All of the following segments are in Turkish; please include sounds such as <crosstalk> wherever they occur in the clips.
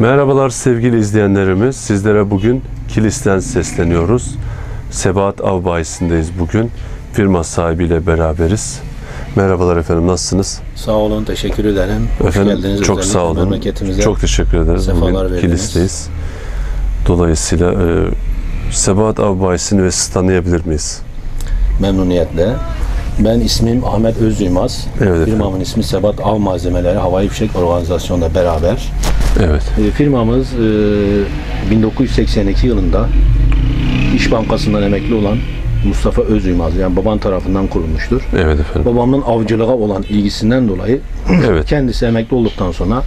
Merhabalar sevgili izleyenlerimiz. Sizlere bugün Kilis'ten sesleniyoruz. Sebahat Av Bayisi'ndeyiz bugün. Firma sahibiyle beraberiz. Merhabalar efendim nasılsınız? Sağ olun, teşekkür ederim. Hoş efendim geldiniz. çok sağ olun. Memleketimize. Çok teşekkür ederiz. sefalar Bugün verdiniz. Kilis'teyiz. Dolayısıyla e, Sebahat Av Bayisi'ni ve sizi tanıyabilir miyiz? memnuniyetle. Ben ismim Ahmet Özduymaz. Evet. Firmamın ismi Sebat Av Malzemeleri Havai Fişek Organizasyon'la beraber. Evet. E, firmamız e, 1982 yılında İş Bankası'ndan emekli olan Mustafa Özduymaz yani babam tarafından kurulmuştur. Evet efendim. Babamın avcılığa olan ilgisinden dolayı <clears throat> Evet. kendisi emekli olduktan sonra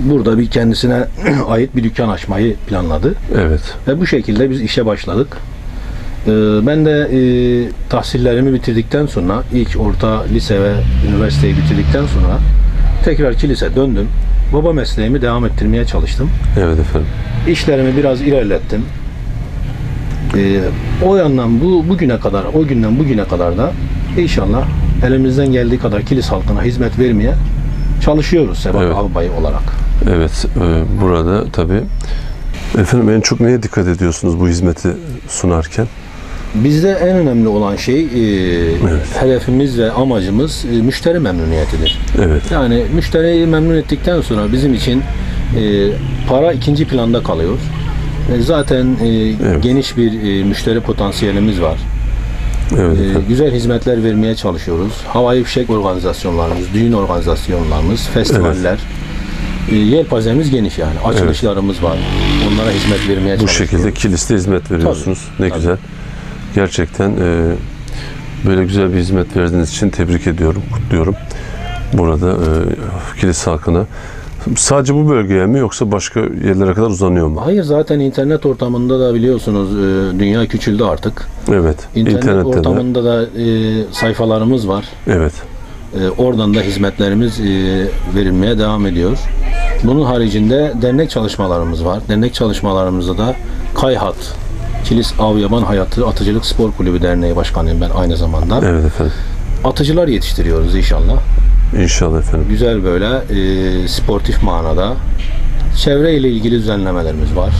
burada bir kendisine <clears throat> ait bir dükkan açmayı planladı. Evet. Ve bu şekilde biz işe başladık. Ee, ben de e, tahsillerimi bitirdikten sonra ilk orta lise ve üniversiteyi bitirdikten sonra tekrar kilise döndüm. Baba mesleğimi devam ettirmeye çalıştım. Evet efendim. İşlerimi biraz ilerlettim. Ee, o yandan bu bugüne kadar, o günden bugüne kadar da inşallah elimizden geldiği kadar kilis halkına hizmet vermeye çalışıyoruz Sebat Evet. Albay olarak. Evet. e, burada tabii Efendim en çok neye dikkat ediyorsunuz bu hizmeti sunarken? Bizde en önemli olan şey e, hedefimiz ve amacımız e, müşteri memnuniyetidir. Evet. Yani müşteriyi memnun ettikten sonra bizim için e, para ikinci planda kalıyor. E, zaten e, geniş bir e, müşteri potansiyelimiz var. Evet E, güzel hizmetler vermeye çalışıyoruz. Havai fişek organizasyonlarımız, düğün organizasyonlarımız, festivaller. E, yelpazemiz geniş yani. Açılışlarımız var. Onlara hizmet vermeye Bu çalışıyoruz. şekilde kiliste hizmet veriyorsunuz. ne tabii. güzel. Gerçekten e, böyle güzel bir hizmet verdiğiniz için tebrik ediyorum, kutluyorum. Burada e, kilis halkına. Sadece bu bölgeye mi yoksa başka yerlere kadar uzanıyor mu? Hayır zaten internet ortamında da biliyorsunuz e, dünya küçüldü artık. Evet. İnternet internette de. ortamında da e, sayfalarımız var. Evet. E, oradan da hizmetlerimiz e, verilmeye devam ediyor. Bunun haricinde dernek çalışmalarımız var. Dernek çalışmalarımızda da Kayhat, Kilis Av Yaban Hayatı Atıcılık Spor Kulübü Derneği Başkanıyım ben aynı zamanda. Evet efendim. Atıcılar yetiştiriyoruz inşallah. İnşallah efendim. Güzel böyle e, sportif manada. Çevre ile ilgili düzenlemelerimiz var.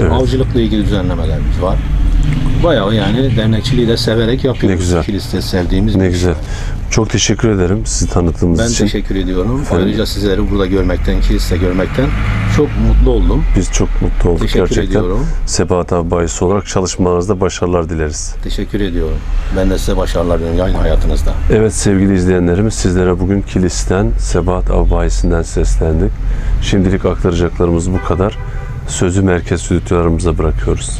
Evet. Avcılıkla ilgili düzenlemelerimiz var. Bayağı yani dernekçiliği de severek yapıyoruz. Ne güzel. Kilis'te sevdiğimiz Ne iş. güzel. Çok teşekkür ederim sizi tanıttığımız Ben için. teşekkür ediyorum. Ayrıca sizleri burada görmekten, Kilis'te görmekten çok mutlu oldum. Biz çok mutlu olduk Teşekkür gerçekten. ediyorum. Sebahat abi bayisi olarak çalışmalarınızda başarılar dileriz. Teşekkür ediyorum. Ben de size başarılar diliyorum yayın hayatınızda. Evet sevgili izleyenlerimiz sizlere bugün Kilis'ten, Sebahat Av Bayisi'nden seslendik. Şimdilik aktaracaklarımız bu kadar. Sözü merkez stüdyolarımıza bırakıyoruz.